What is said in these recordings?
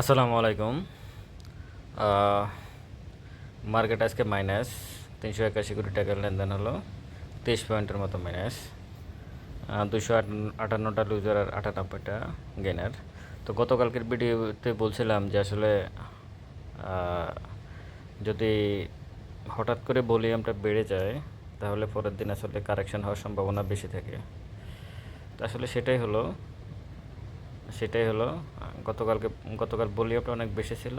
আসসালামু আলাইকুম। মার্কেট আজকে মাইনাস তিনশো একাশি কোটি টাকার লেনদেন হলো, তেইশ পয়েন্টের মতো মাইনাস দুশো আটান্নটা লুজার আর আটানব্বইটা গেনার তো গতকালকের ভিডিওতে বলছিলাম যে আসলে যদি হঠাৎ করে ভলিউমটা বেড়ে যায়, তাহলে পরের দিন আসলে কারেকশন হওয়ার সম্ভাবনা বেশি থাকে। তো আসলে সেটাই হলো সেটাই হলো, গতকালকে, গতকাল ভলিউমটা অনেক বেশি ছিল,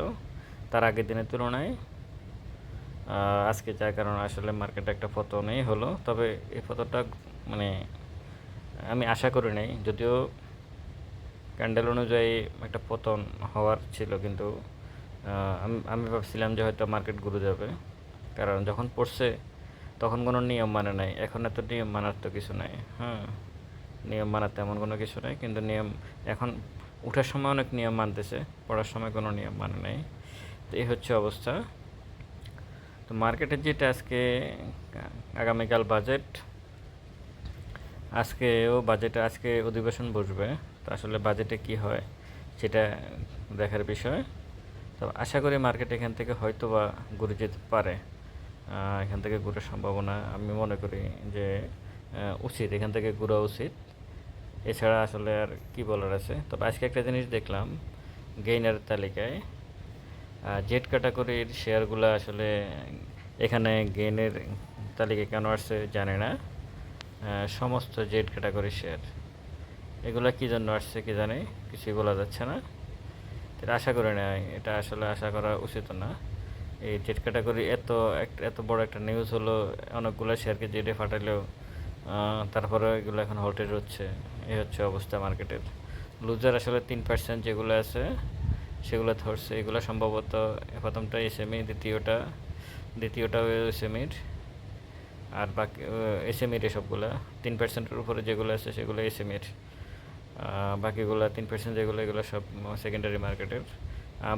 তার আগের দিনের তুলনায়। আজকে যার কারণে আসলে মার্কেটে একটা পতনই হলো, তবে এই পতনটা মানে আমি আশা করি নাই, যদিও ক্যান্ডেল অনুযায়ী একটা পতন হওয়ার ছিল, কিন্তু আমি আমি ভাবছিলাম যে হয়তো মার্কেট ঘুরে যাবে, কারণ যখন পড়ছে তখন কোনো নিয়ম মানে নাই, এখন এত নিয়ম মানার তো কিছু নাই হ্যাঁ। নিয়ম মানার তেমন কোনো কিছু নেই, কিন্তু নিয়ম এখন উঠার সময় অনেক নিয়ম মানতেছে, পড়ার সময় কোনো নিয়ম মানে নেই। তো এই হচ্ছে অবস্থা। তো মার্কেটের যেটা আজকে, আগামীকাল বাজেট, আজকেও বাজেটে আজকে অধিবেশন বসবে। তো আসলে বাজেটে কি হয় সেটা দেখার বিষয়। তো আশা করি মার্কেট এখান থেকে হয়তো বা ঘুরে যেতে পারে। এখান থেকে ঘুরার সম্ভাবনা আমি মনে করি যে উচিত, এখান থেকে ঘোরা উচিত। এছাড়া আসলে আর কি বলার আছে? তবে আজকে একটা জিনিস দেখলাম গেইনার তালিকায়। জেট ক্যাটাগরির শেয়ারগুলো আসলে এখানে গেইনের তালিকায় কেন আসছে জানে না। সমস্ত জেড ক্যাটাগরির শেয়ার এগুলো কী জন্য আসছে কি জানে, কিছুই বলা যাচ্ছে না। এটা আশা করি না, এটা আসলে আশা করা উচিত না। এই জেড ক্যাটাগরি এত এত বড় একটা নিউজ হলো, অনেকগুলো শেয়ারকে জেডে ফাটালেও তারপরে এগুলো এখন হল্টেজ হচ্ছে। এই হচ্ছে অবস্থা মার্কেটের লুজার আসলে তিন পার্সেন্ট যেগুলো আছে, সেগুলো ধরছে। এগুলো সম্ভবত প্রথমটা এসএমই দ্বিতীয়টা দ্বিতীয়টা এসএমির আর বাকি এসএমির এসবগুলো। তিন পার্সেন্টের উপরে যেগুলো আছে, সেগুলো এসএমির বাকিগুলো তিন পার্সেন্ট যেগুলো, এগুলো সব সেকেন্ডারি মার্কেটের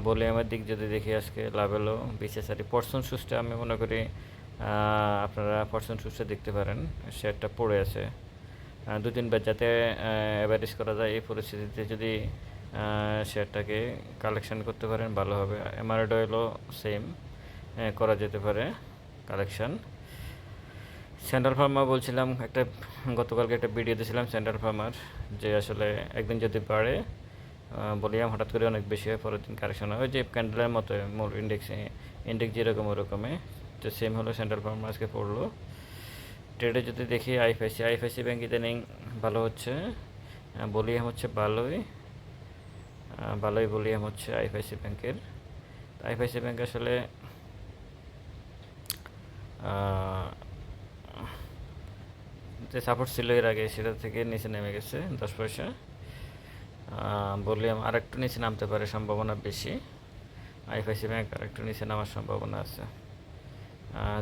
বলে আমার দিক যদি দেখি আজকে, লাভ এলো বিশেষারি পর্সন সুসটা আমি মনে করি আপনারা পর্সন সুসটা দেখতে পারেন। শেয়ারটা পড়ে আছে। দু তিনবার যাতে অ্যাভারেজ করা যায় এই পরিস্থিতিতে যদি শেয়ারটাকে কালেকশন করতে পারেন, ভালো হবে। এমআরএড অয়েলও সেম করা যেতে পারে কালেকশন সেন্ট্রাল ফার্মা বলছিলাম, একটা, গতকালকে একটা ভিডিও দিয়েছিলাম সেন্ট্রাল ফার্মার যে আসলে একদিন যদি বাড়ে বলিয়াম হঠাৎ করে অনেক বেশি হয়, পরের দিন কারেকশন হয়। যে ক্যান্ডেলের মতো মূল ইন্ডেক্স ইন্ডেক্স যেরকম ওরকমে তো সেম হলো সেন্ট্রাল ফার্মা আজকে পড়ল। ট্রেডে যদি দেখি আইএফআইসি আইএফআইসি ব্যাঙ্ক ইদানিং ভালো হচ্ছে। বলিয়াম হচ্ছে ভালোই ভালোই বলিয়াম হচ্ছে আইএফআইসি ব্যাংকের আইএফআইসি ব্যাংক আসলে যে সাপোর্ট ছিল এর আগে, সেটা থেকে নিচে নেমে গেছে, দশ পয়সা। বললাম আর একটু নিচে নামতে পারে, সম্ভাবনা বেশি। আইএফআইসি ব্যাংক আর একটু নিচে নামার সম্ভাবনা আছে।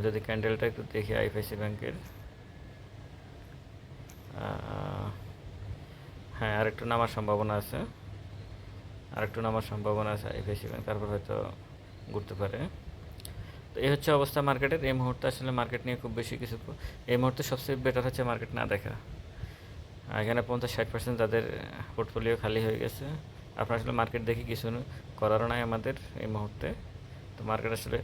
যদি ক্যান্ডেলটা একটু দেখি আইএফআইসি ব্যাংকের হ্যাঁ আরেকটু নামার সম্ভাবনা আছে। আর একটু নামার সম্ভাবনা আছে ব্যাংক তারপর হয়তো ঘুরতে পারে। তো এই হচ্ছে অবস্থা মার্কেটের। এই মুহূর্তে আসলে মার্কেট নিয়ে খুব বেশি কিছু এই মুহূর্তে সবচেয়ে বেটার হচ্ছে মার্কেট না দেখা। এখানে পঞ্চাশ ষাট পার্সেন্ট তাদের পোর্টফোলিও খালি হয়ে গেছে, আপনার আসলে মার্কেট দেখে কিছু করারও নাই আমাদের এই মুহূর্তে। তো মার্কেট আসলে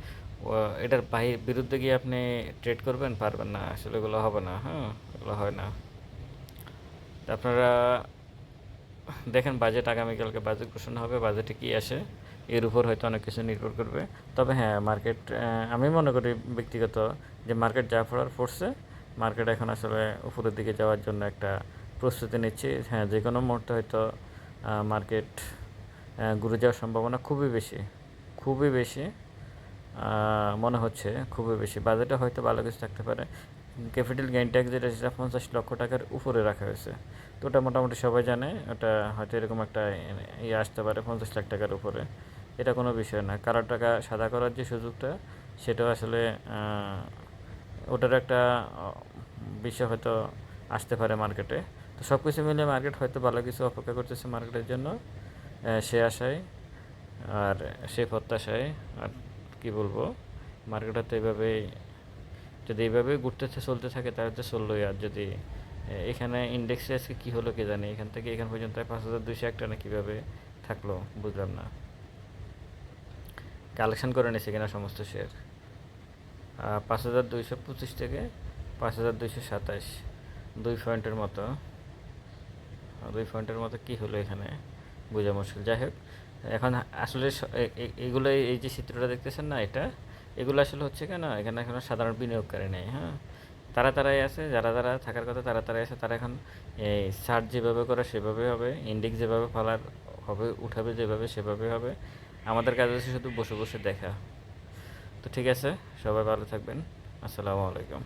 এটার বাহি, বিরুদ্ধে গিয়ে আপনি ট্রেড করবেন, পারবেন না, আসলে এগুলো হবে না হ্যাঁ এগুলো হয় না। আপনারা দেখেন বাজেট আগামীকালকে বাজেট ঘোষণা হবে বাজেটে কি আসে, এর উপর হয়তো অনেক কিছু নির্ভর করবে। তবে হ্যাঁ মার্কেট আমি মনে করি ব্যক্তিগত যে মার্কেট যা পড়ার পড়ছে মার্কেট এখন আসলে উপরের দিকে যাওয়ার জন্য একটা প্রস্তুতি নিচ্ছে। হ্যাঁ যে কোনো মুহূর্তে হয়তো মার্কেট ঘুরে যাওয়ার সম্ভাবনা খুবই বেশি খুবই বেশি মনে হচ্ছে খুবই বেশি। বাজেটে হয়তো ভালো কিছু থাকতে পারে। ক্যাপিটাল গেইন ট্যাক্স যেটা সেটা পঞ্চাশ লক্ষ টাকার উপরে রাখা হয়েছে। তো ওটা মোটামুটি সবাই জানে, ওটা হয়তো এরকম একটা ইয়ে আসতে পারে পঞ্চাশ লাখ টাকার উপরে। এটা কোনো বিষয় না। কারও টাকা সাদা করার যে সুযোগটা, সেটাও আসলে ওটার একটা বিষয় হয়তো আসতে পারে মার্কেটে তো সব কিছু মিলে মার্কেট হয়তো ভালো কিছু অপেক্ষা করতেছে মার্কেটের জন্য সে আশায় আর সে প্রত্যাশায়, আর কি বলব? মার্কেট হয়তো এইভাবেই যদি এইভাবে ঘুরতে চলতে থাকে, তাহলে তো চললোই। আর যদি এখানে ইন্ডেক্সে আজকে কী হলো কে জানি? এখান থেকে এখান পর্যন্ত পাঁচ হাজার দুইশো একটা না কীভাবে থাকল, বুঝলাম না। কালেকশন করে নিয়েছে কিনা সমস্ত শেয়ার পাঁচ হাজার দুইশো পঁচিশ থেকে পাঁচ হাজার দুইশো সাতাশ। দুই পয়েন্টের মতো। দুই পয়েন্টের মতো কী হলো এখানে? বোঝা মুশকিল। যাই হোক, এখন আসলে এগুলো এই যে চিত্রটা দেখতেছেন না, এটা এগুলো আসলে হচ্ছে কেন? এখানে এখন সাধারণ বিনিয়োগকারী নেই হ্যাঁ? তারা তারাই আছে, যারা যারা থাকার কথা তারা তারাই আছে, তারা এখন এই সার্চ যেভাবে করে সেভাবে হবে ইন্ডেক্স যেভাবে ফলার হবে, উঠাবে যেভাবে সেভাবে হবে। আমাদের কাজ হচ্ছে শুধু বসে বসে দেখা। তো ঠিক আছে, সবাই ভালো থাকবেন। আসসালামু আলাইকুম।